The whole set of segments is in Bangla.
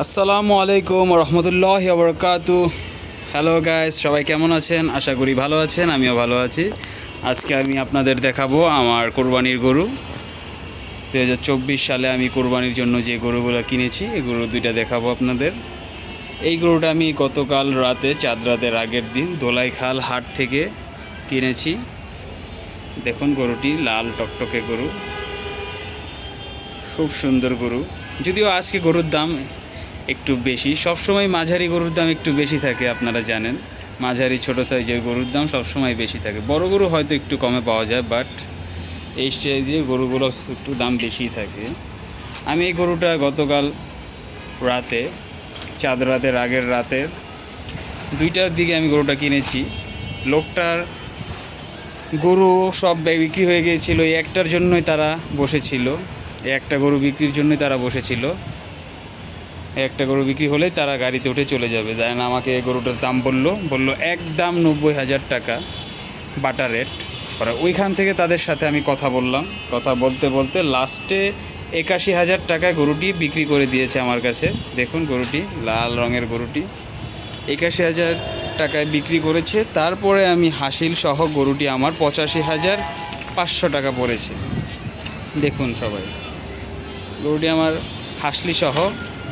আসসালামু আলাইকুম রহমতুল্লাহ বরকাতু হ্যালো গাইস, সবাই কেমন আছেন? আশা করি ভালো আছেন, আমিও ভালো আছি। আজকে আমি আপনাদের দেখাবো আমার কোরবানির গরু। দু হাজার চব্বিশ সালে আমি কোরবানির জন্য যে গরুগুলো কিনেছি এই গরু দুইটা দেখাবো আপনাদের। এই গরুটা আমি গতকাল রাতে, চাঁদ রাতের আগের দিন দোলাইখাল হাট থেকে কিনেছি। দেখুন গরুটি, লাল টকটকে গরু। খুব সুন্দর গরু। যদিও আজকে গরুর দাম একটু বেশি। সবসময় মাঝারি গরুর দাম একটু বেশি থাকে, আপনারা জানেন। মাঝারি, ছোট সাইজের গরুর দাম সবসময় বেশি থাকে। বড় গরু হয়তো একটু কমে পাওয়া যায়, বাট এই সাইজে গরুগুলো একটু দাম বেশি থাকে। আমি এই গরুটা গতকাল রাতে, চাঁদ রাতের আগের রাতের দুইটার দিকে আমি গরুটা কিনেছি। লোকটার গরু সব বিক্রি হয়ে গিয়েছিল, এই একটার জন্যই তারা বসেছিল। এই একটা গরু বিক্রির জন্যই তারা বসেছিল। একটা গরু বিক্রি হলেই তারা গাড়িতে উঠে চলে যাবে। দেন আমাকে গরুটার দাম বলল বলল, একদম নব্বই হাজার টাকা বাটা রেট পরে ওইখান থেকে তাদের সাথে আমি কথা বললাম। কথা বলতে বলতে লাস্টে একাশি হাজার টাকায় গরুটি বিক্রি করে দিয়েছে আমার কাছে। দেখুন গরুটি, লাল রঙের গরুটি। একাশি হাজার টাকায় বিক্রি করেছে। তারপরে আমি হাসিল সহ গরুটি আমার পঁচাশি হাজার পাঁচশো টাকা পড়েছে। দেখুন সবাই, গরুটি আমার হাসলি সহ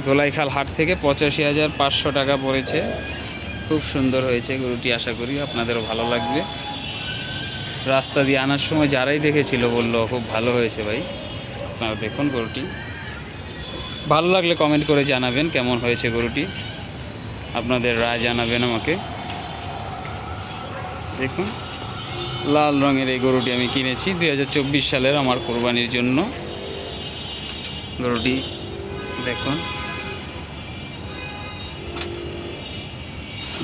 দোলাইখাল হাট থেকে পঁচাশি হাজার পাঁচশো টাকা পড়েছে। খুব সুন্দর হয়েছে গরুটি, আশা করি আপনাদেরও ভালো লাগবে। রাস্তা দিয়ে আনার সময় যারাই দেখেছিল বলল, খুব ভালো হয়েছে ভাই। আপনারা দেখুন গরুটি। ভালো লাগলে কমেন্ট করে জানাবেন কেমন হয়েছে গরুটি। আপনাদের রায় জানাবেন আমাকে। দেখুন, লাল রঙের এই গরুটি আমি কিনেছি দু হাজার চব্বিশ সালের আমার কোরবানির জন্য। গরুটি দেখুন।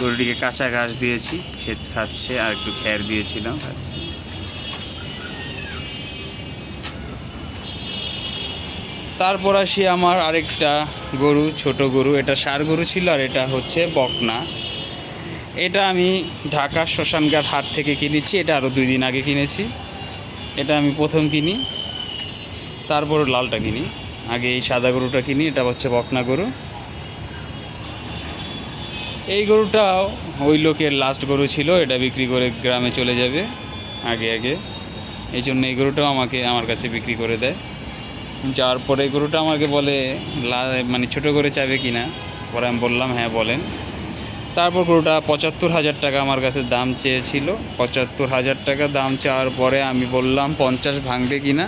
গরুটিকে কাঁচা ঘাস দিয়েছি খেত খাচ্ছে, আর একটু খ্যার দিয়েছিলাম। তারপর আসি আমার আরেকটা গরু, ছোট গরু। এটা সার গরু ছিল আর এটা হচ্ছে বকনা। এটা আমি ঢাকা শ্মশানঘাট হাট থেকে কিনেছি, এটা আরও দুই দিন আগে কিনেছি। এটা আমি প্রথম কিনি, তারপর লালটা কিনি। আগে এই সাদা গরুটা কিনি, এটা হচ্ছে বকনা গরু। এই গরুটাও ওই লোকের লাস্ট গরু ছিল, এটা বিক্রি করে গ্রামে চলে যাবে আগে আগে। এই জন্য এই গরুটাও আমাকে, আমার কাছে বিক্রি করে দেয়। যাওয়ার পরে এই গরুটা আমাকে বলে মানে ছোটো করে চাবে কি না পরে আমি বললাম হ্যাঁ বলেন। তারপর গরুটা পঁচাত্তর হাজার টাকা আমার কাছে দাম চেয়েছিল। পঁচাত্তর হাজার টাকা দাম চাওয়ার পরে আমি বললাম, পঞ্চাশ ভাঙবে কি না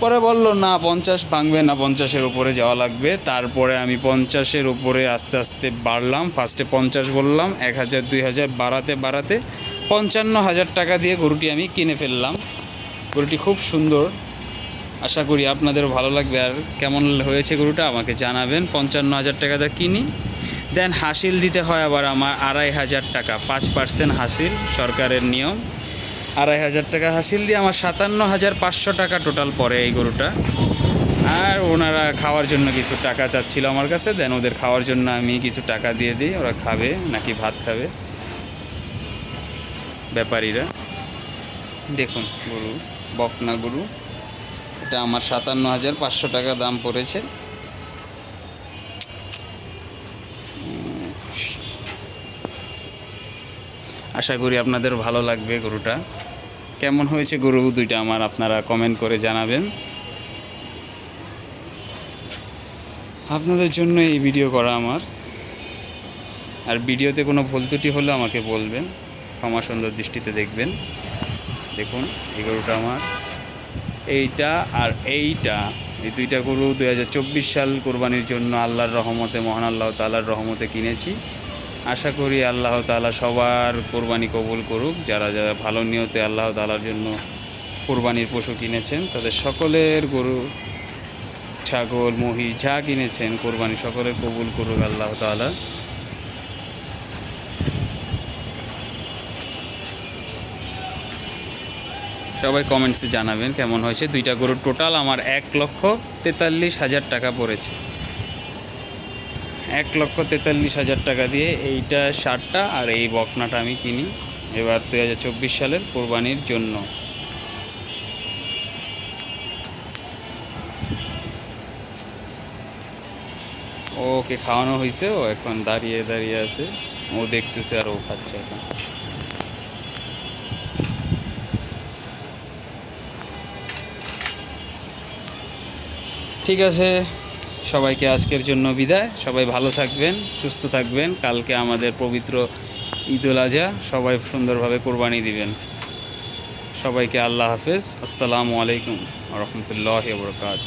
পরে বলল, না, পঞ্চাশ ভাঙবে না, পঞ্চাশের উপরে যাওয়া লাগবে। তারপরে আমি পঞ্চাশের উপরে আস্তে আস্তে বাড়লাম। ফার্স্টে পঞ্চাশ বললাম, এক হাজার, দুই হাজার, বাড়াতে বাড়াতে পঞ্চান্ন হাজার টাকা দিয়ে গরুটি আমি কিনে ফেললাম। গরুটি খুব সুন্দর। আশা করি আপনাদের ভালো লাগবে। আর কেমন হয়েছে গরুটা আমাকে জানাবেন। পঞ্চান্ন হাজার টাকা দিয়ে কিনি। দেন হাসিল দিতে হয় আবার আমার আড়াই হাজার টাকা, পাঁচ পার্সেন্ট হাসিল সরকারের নিয়ম। আড়াই হাজার টাকা হাসিল দিয়ে আমার সাতান্ন হাজার পাঁচশো টাকা টোটাল পড়ে এই গরুটা। আর ওনারা খাওয়ার জন্য কিছু টাকা চাচ্ছিল আমার কাছে, দেন ওদের খাওয়ার জন্য আমি কিছু টাকা দিয়ে দিই, ওরা খাবে নাকি ভাত খাবে। ব্যাপারীরা। দেখুন গরু, বকনা গরু, এটা আমার সাতান্ন হাজার পাঁচশো টাকা দাম পড়েছে। আশা করি আপনাদের ভালো লাগবে গরুটা। কেমন হয়েছে গরু দুইটা আমার আপনারা কমেন্ট করে জানাবেন। আপনাদের জন্য এই ভিডিও করা আমার। আর ভিডিওতে কোনো ভুল ত্রুটি হলে আমাকে বলবেন। ক্ষমা সুন্দর দৃষ্টিতে দেখবেন। দেখুন, এই গরুটা আমার। এইটা আর এইটা, এই দুইটা গরু দুই হাজার চব্বিশ সাল কোরবানির জন্য আল্লাহর রহমতে, মহান আল্লাহ তালার রহমতে কিনেছি। আশা করি আল্লাহ তালা সবার কোরবানি কবুল করুক। যারা যারা ভালো নিয়তে আল্লাহ তালার জন্য কোরবানির পশু কিনেছেন, তাদের সকলের গরু, ছাগল, মহিষ যা কিনেছেন, কোরবানি সকলের কবুল করুক আল্লাহ তালা সবাই কমেন্টসে জানাবেন কেমন হয়েছে। দুইটা গরুর টোটাল আমার এক লক্ষ তেতাল্লিশ হাজার টাকা পড়েছে। এক লক্ষ তেতাল্লিশ হাজার টাকা দিয়ে এইটা শার্টটা আর এই বকনাটা আমি কিনি এবার দুই হাজার চব্বিশ সালের কোরবানির জন্য। ওকে, খাওয়ানো হয়েছে, ও এখন দাঁড়িয়ে দাঁড়িয়ে আছে। ও দেখতেছে আর ও খাচ্ছে এখন। ঠিক আছে সবাইকে আজকের জন্য বিদায়। সবাই ভালো থাকবেন, সুস্থ থাকবেন। কালকে আমাদের পবিত্র ঈদুল আজহা, সবাই সুন্দরভাবে কোরবানি দিবেন। সবাইকে আল্লাহ হাফেজ। আসসালামু আলাইকুম রহমতুল্লাহ বরকাত